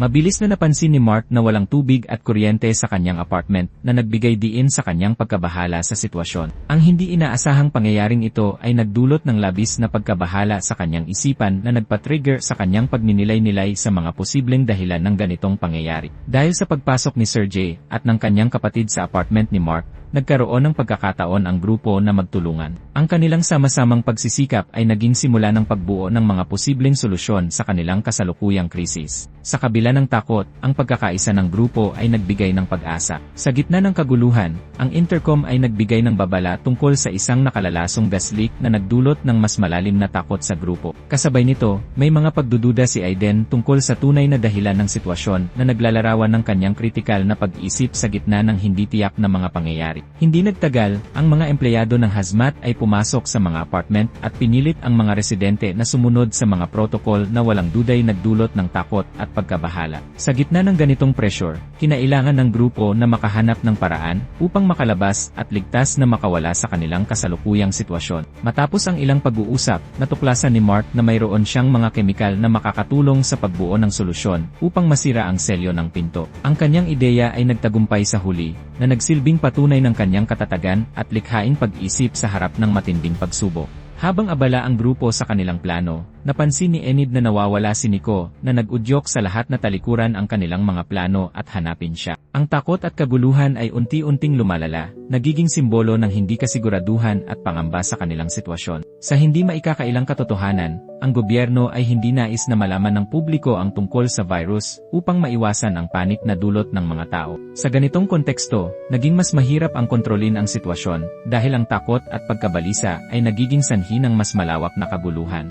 Mabilis na napansin ni Mark na walang tubig at kuryente sa kanyang apartment na nagbigay diin sa kanyang pagkabahala sa sitwasyon. Ang hindi inaasahang pangyayaring ito ay nagdulot ng labis na pagkabahala sa kanyang isipan na nagpa-trigger sa kanyang pagninilay-nilay sa mga posibleng dahilan ng ganitong pangyayari. Dahil sa pagpasok ni Sir at ng kanyang kapatid sa apartment ni Mark, nagkaroon ng pagkakataon ang grupo na magtulungan. Ang kanilang sama-samang pagsisikap ay naging simula ng pagbuo ng mga posibleng solusyon sa kanilang kasalukuyang krisis. Sa kabila ng takot, ang pagkakaisa ng grupo ay nagbigay ng pag-asa. Sa gitna ng kaguluhan, ang intercom ay nagbigay ng babala tungkol sa isang nakalalasong gas leak na nagdulot ng mas malalim na takot sa grupo. Kasabay nito, may mga pagdududa si Aiden tungkol sa tunay na dahilan ng sitwasyon na naglalarawan ng kanyang kritikal na pag-isip sa gitna ng hindi tiyak na mga pangyayari. Hindi nagtagal, ang mga empleyado ng hazmat ay pumasok sa mga apartment at pinilit ang mga residente na sumunod sa mga protocol na walang duday nagdulot ng takot at pagkabahala. Sa gitna ng ganitong pressure, kinailangan ng grupo na makahanap ng paraan upang makalabas at ligtas na makawala sa kanilang kasalukuyang sitwasyon. Matapos ang ilang pag-uusap, natuklasan ni Mark na mayroon siyang mga kemikal na makakatulong sa pagbuo ng solusyon upang masira ang selyo ng pinto. Ang kanyang ideya ay nagtagumpay sa huli, na nagsilbing patunay ng kanyang katatagan at likhaing pag-isip sa harap ng matinding pagsubok. Habang abala ang grupo sa kanilang plano, napansin ni Enid na nawawala si Nico na nag-udyok sa lahat na talikuran ang kanilang mga plano at hanapin siya. Ang takot at kaguluhan ay unti-unting lumalala, nagiging simbolo ng hindi kasiguraduhan at pangamba sa kanilang sitwasyon. Sa hindi maikakailang katotohanan, ang gobyerno ay hindi nais na malaman ng publiko ang tungkol sa virus upang maiwasan ang panik na dulot ng mga tao. Sa ganitong konteksto, naging mas mahirap ang kontrolin ang sitwasyon dahil ang takot at pagkabalisa ay nagiging sanhi ng mas malawak na kaguluhan.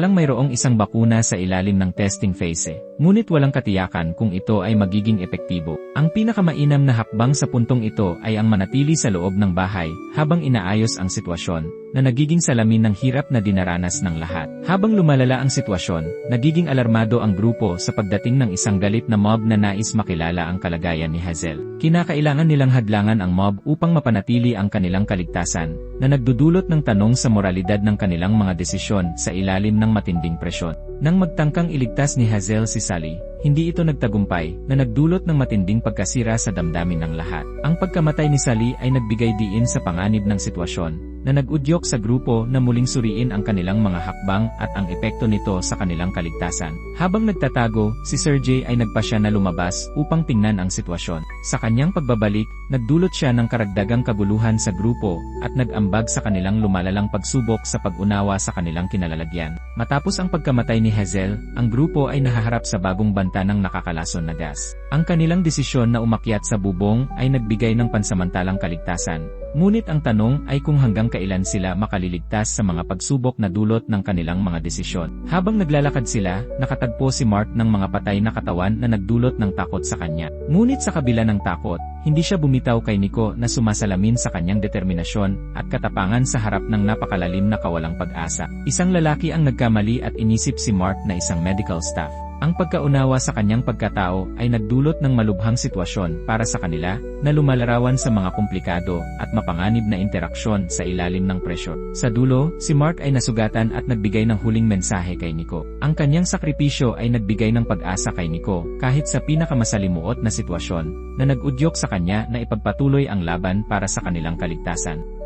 Samantalang mayroong isang bakuna sa ilalim ng testing phase, ngunit walang katiyakan kung ito ay magiging epektibo. Ang pinakamainam na hakbang sa puntong ito ay ang manatili sa loob ng bahay habang inaayos ang sitwasyon na nagiging salamin ng hirap na dinaranas ng lahat. Habang lumalala ang sitwasyon, nagiging alarmado ang grupo sa pagdating ng isang galit na mob na nais makilala ang kalagayan ni Hazel. Kinakailangan nilang hadlangan ang mob upang mapanatili ang kanilang kaligtasan, na nagdudulot ng tanong sa moralidad ng kanilang mga desisyon sa ilalim ng matinding presyon. Nang magtangkang iligtas ni Hazel si Sally, hindi ito nagtagumpay na nagdulot ng matinding pagkasira sa damdamin ng lahat. Ang pagkamatay ni Sally ay nagbigay diin sa panganib ng sitwasyon na nag-udyok sa grupo na muling suriin ang kanilang mga hakbang at ang epekto nito sa kanilang kaligtasan. Habang nagtatago, si J ay nagpasya na lumabas upang tingnan ang sitwasyon. Sa kanyang pagbabalik, nagdulot siya ng karagdagang kaguluhan sa grupo at nag-ambag sa kanilang lumalalang pagsubok sa pag-unawa sa kanilang kinalalagyan. Matapos ang pagkamatay ni Hazel, ang grupo ay nahaharap sa bagong banta ng nakakalason na gas. Ang kanilang desisyon na umakyat sa bubong ay nagbigay ng pansamantalang kaligtasan. Ngunit ang tanong ay kung hanggang kailan sila makaliligtas sa mga pagsubok na dulot ng kanilang mga desisyon. Habang naglalakad sila, nakatagpo si Mark ng mga patay na katawan na nagdulot ng takot sa kanya. Ngunit sa kabila ng takot, hindi siya bumitaw kay Nico na sumasalamin sa kanyang determinasyon at katapangan sa harap ng napakalalim na kawalang pag-asa. Isang lalaki ang nagkamali at inisip si Mark na isang medical staff. Ang pagkaunawa sa kanyang pagkatao ay nagdulot ng malubhang sitwasyon para sa kanila na lumalarawan sa mga komplikado at mapanganib na interaksyon sa ilalim ng presyo. Sa dulo, si Mark ay nasugatan at nagbigay ng huling mensahe kay Nico. Ang kanyang sakripisyo ay nagbigay ng pag-asa kay Nico kahit sa pinakamasalimuot na sitwasyon na nag-udyok sa kanya na ipagpatuloy ang laban para sa kanilang kaligtasan.